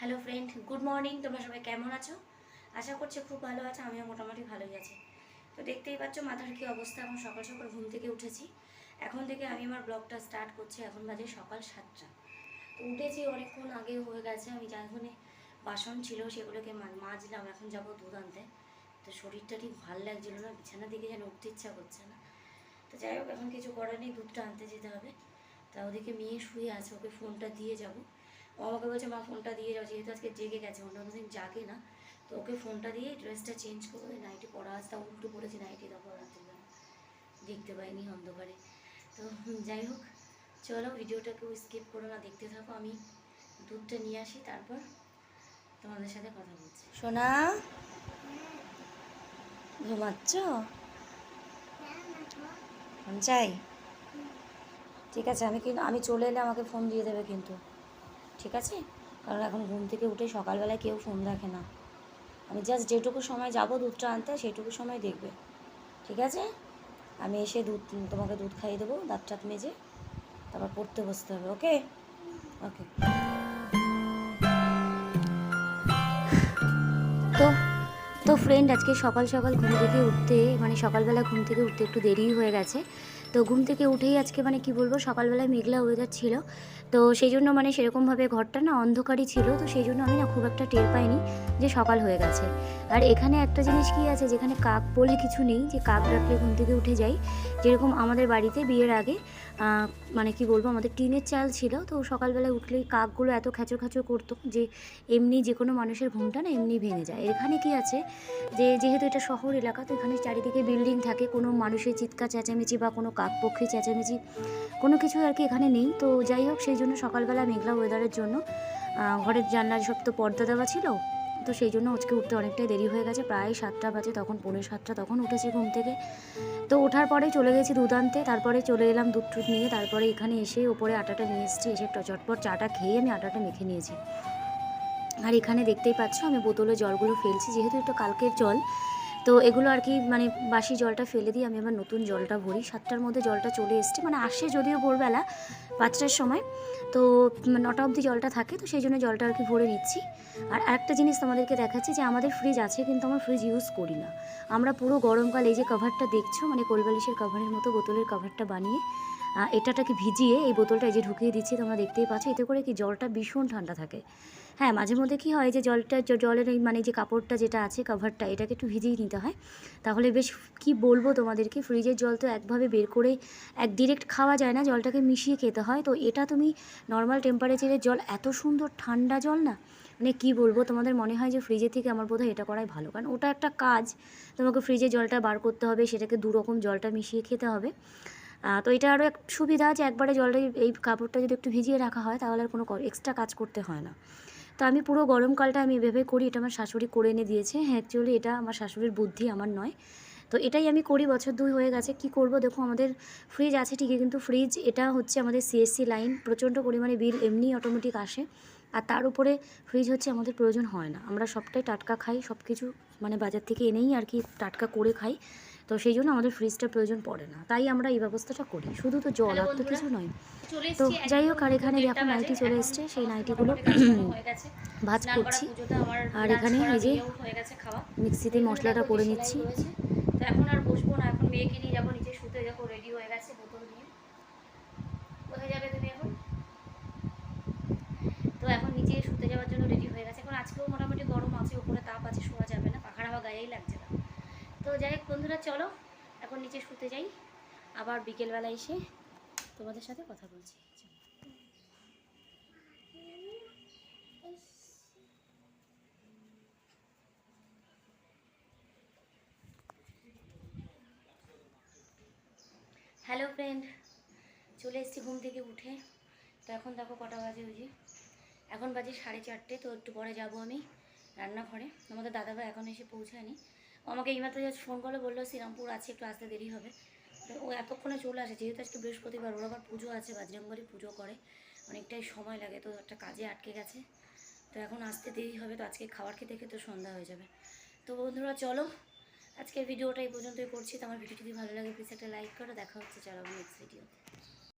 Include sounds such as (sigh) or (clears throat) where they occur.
Hello friend good morning তোমরা সবাই কেমন আছো? আশা করছি খুব ভালো আছো, আমিও মোটামুটি ভালোই আছি। তো দেখতেই পাচ্ছ, মাথার কি অবস্থা এখন সকাল সকাল ঘুম থেকে উঠেছি। এখন থেকে আমি আমার ব্লগটা স্টার্ট করছি, এখন বাজে সকাল সাতটা। তো উঠেছি অনেকক্ষণ আগে হয়ে গেছে, আমি যখনই বাসন ছিল সেগুলোকে মাজলাম, এখন যাব দুধ আনতে। তো শরীরটা ঠিক ভালো লাগছিল না, বিছানার দিকে যেন উঠতে ইচ্ছা করছে না। তো যাই হোক, এখন কিছু করার নেই, দুধটা আনতে যেতে হবে। তা ওদিকে মেয়ে শুয়ে আছে, ওকে ফোনটা দিয়ে যাব। ও আমাকে বলছে, মা, ফোনটা দিয়ে যাও, যেহেতু আজকে জেগে গেছে, অন্য দিন জাগে না, তো ওকে ফোনটা দিয়ে ড্রেসটা চেঞ্জ করে নাইটি পরা আসতে উল্টো পড়েছি নাইটি তারপর রাতে বেলা দেখতে পাইনি অন্ধকারে। তো যাই হোক, চলো ভিডিওটাকেও স্কিপ করো না, দেখতে থাকো, আমি দুধটা নিয়ে আসি, তারপর তোমাদের সাথে কথা বলছি। সোনা, ঘুমাচ্ছ? চাই। ঠিক আছে, আমি কিন্তু, আমি চলে এলে আমাকে ফোন দিয়ে দেবে কিন্তু। ঠিক আছে? কারণ এখন ঘুম থেকে উঠে সকালবেলায় কেউ ফোন দেখে না। আমি জাস্ট যেটুকু সময় যাব দুধটা আনতে সেটুকু সময় দেখবে। ঠিক আছে? আমি এসে দুধ, তোমাকে দুধ খাইয়ে দেবো দাঁত টাত মেজে তারপর পড়তে বসতে হবে ওকে ওকে তো ফ্রেন্ড আজকে সকাল সকাল ঘুম থেকে উঠতে মানে সকালবেলা ঘুম থেকে উঠতে একটু দেরি হয়ে গেছে। তো ঘুম থেকে উঠেই আজকে মানে কি বলব, সকালবেলায় মেঘলা ওয়েদার ছিল। তো সেই জন্য মানে সেরকমভাবে ঘরটা না অন্ধকারই ছিল। তো সেই জন্য আমি না খুব একটা টের পাইনি যে সকাল হয়ে গেছে। আর এখানে একটা জিনিস কি আছে, যেখানে কাক বলে কিছু নেই, যে কাক ডাকলে ঘুম থেকে উঠে যাই। যেরকম আমাদের বাড়িতে বিয়ের আগে মানে কি বলব, আমাদের টিনের চাল ছিল। তো সকালবেলায় উঠলেই কাকগুলো এত খ্যাচর খ্যাচর করতো যে, এমনি যে কোনো মানুষের ঘুমটা না এমনি ভেঙে যায়। এখানে কি আছে যে যেহেতু এটা শহর এলাকা, তো এখানে চারিদিকে বিল্ডিং থাকে, কোনো মানুষের চিৎকার, চেঁচামেচি বা কোনো কাকপক্ষী চেঁচামেচি, কোনো কিছু আর কি এখানে নেই। তো যাই হোক, সেই জন্য সকালবেলা মেঘলা ওয়েদারের জন্য ঘরের জানলার সব তো পর্দা দেওয়া ছিল, তো সেই জন্য আজকে উঠতে অনেকটাই দেরি হয়ে গেছে, প্রায় সাতটা বাজে তখন, পৌনে সাতটা তখন উঠেছি ঘুম থেকে। তো ওঠার পরে চলে গেছি দুধ আনতে, তারপরে চলে এলাম দুধ টুধ নিয়ে, তারপরে এখানে এসে ওপরে আটাটা নিয়ে এসেছি, এসে চটপট চাটা খেয়ে আমি আটাটা মেখে নিয়েছি। আর এখানে দেখতেই পাচ্ছ, আমি বোতলে জলগুলো ফেলছি, যেহেতু এটা কালকের জল, তো এগুলো আর কি মানে বাসি জলটা ফেলে দিয়ে আমি আবার নতুন জলটা ভরি। সাতটার মধ্যে জলটা চলে এসছে মানে আসে যদিও ভোরবেলা, পাঁচটার সময়, তো নটা অবধি জলটা থাকে, তো সেই জন্য জলটা আর কি ভরে নিচ্ছি। আর আরেকটা জিনিস তোমাদেরকে দেখাচ্ছি, যে আমাদের ফ্রিজ আছে, কিন্তু আমরা ফ্রিজ ইউজ করি না। আমরা পুরো গরমকাল এই যে কভারটা দেখছ মানে কোলবালিশের কভারের মতো, বোতলের কভারটা বানিয়ে এটাটাকে ভিজিয়ে এই বোতলটা এই যে ঢুকিয়ে দিচ্ছি, তোমরা দেখতেই পাচ্ছ, এতে করে কি জলটা ভীষণ ঠান্ডা থাকে। হ্যাঁ মাঝে মধ্যে কি হয় যে জলটা জলের এই মানে যে কাপড়টা যেটা আছে কাভারটা এটাকে একটু ভিজিয়ে নিতে হয়। তাহলে বেশ কি বলব তোমাদেরকে ফ্রিজের জল তো একভাবে বের করে এক ডিরেক্ট খাওয়া যায় না, জলটাকে মিশিয়ে খেতে হয়। তো এটা তুমি নর্মাল টেম্পারেচারের জল, এত সুন্দর ঠান্ডা জল না? মানে কি বলব, তোমাদের মনে হয় যে ফ্রিজের থেকে আমার বোধহয় এটা করাই ভালো? কারণ ওটা একটা কাজ, তোমাকে ফ্রিজে জলটা বার করতে হবে, সেটাকে দু রকম জলটা মিশিয়ে খেতে হবে। তো এটা আরও এক সুবিধা যে একবারে জলটা এই কাপড়টা যদি একটু ভিজিয়ে রাখা হয়, তাহলে আর কোনো এক্সট্রা কাজ করতে হয় না। তো আমি পুরো গরমকালটা আমি এভাবে করি, এটা আমার শাশুড়ি করে এনে দিয়েছে। হ্যাঁ অ্যাকচুয়ালি এটা আমার শাশুড়ির বুদ্ধি, আমার নয়। তো এটাই আমি করি, বছর দুই হয়ে গেছে, কি করব? দেখো, আমাদের ফ্রিজ আছে ঠিকই, কিন্তু ফ্রিজ এটা হচ্ছে আমাদের সিএসসি লাইন প্রচণ্ড পরিমাণে বিল এমনি অটোমেটিক আসে। আর তার উপরে ফ্রিজ হচ্ছে আমাদের প্রয়োজন হয় না। আমরা সবটাই টাটকা খাই সব কিছু মানে বাজার থেকে এনেই আর কি টাটকা করে খাই। তো সেই জন্য আমাদের ফ্রিজটা প্রয়োজন পড়ে না। তাই আমরা এই ব্যবস্থাটা করি। শুধু তো জল আর তো কিছু নয়। তো যাই হোক আর এখানে দেখো নাইটি চলে এসছে সেই নাইটিগুলো। (clears throat) ভাজ করছি। আর এখানে এই যে মিক্সিতে মশলাটা করে নিচ্ছি। তো এখন আর বসবো না এখন মেয়েকে নিয়ে যাব নিচে শুতে রেডি হয়ে গেছে বোতল নিয়ে। কোথায় যাবে তুমি এখন? তো এখন নিচে শুতে যাওয়ার জন্য রেডি হয়ে গেছে। এখন আজকেও মোটামুটি গরম আছে উপরে তাপ আছে শোয়া যাবে না পাখার হাওয়া গায়েই লাগছে না। তো যাই হোক বন্ধুরা, চলো এখন নিচে শুতে যাই। আবার বিকেলবেলা এসে তোমাদের সাথে কথা বলছি। হ্যালো ফ্রেন্ড চলে এসেছি ঘুম থেকে উঠে। তো এখন দেখো কটা বাজে ওই যে এখন বাজে সাড়ে চারটে, তো একটু পরে যাব আমি রান্নাঘরে। আমাদের দাদাভাই এখন এসে পৌঁছায়নি। আমাকে এইমাত্র জাস্ট ফোন করল, বলল, শ্রীরামপুর আছে একটু আসতে দেরি হবে। ও এতক্ষণে চলে আসে, যেহেতু আজকে বৃহস্পতিবার, ওর আবার পুজো আছে বাজরঙ্গরি পুজো করে। অনেকটাই সময় লাগে, তো একটা কাজে আটকে গেছে। তো এখন আসতে দেরি হবে, তো আজকে খাবার খেতে খেতে সন্ধ্যা হয়ে যাবে। তো বন্ধুরা, চলো, আজকের ভিডিওটা এই পর্যন্তই করছি। তো আমার ভিডিও যদি ভালো লাগে প্লিজ একটা লাইক করো। দেখা হচ্ছে, চলো নেক্সট ভিডিও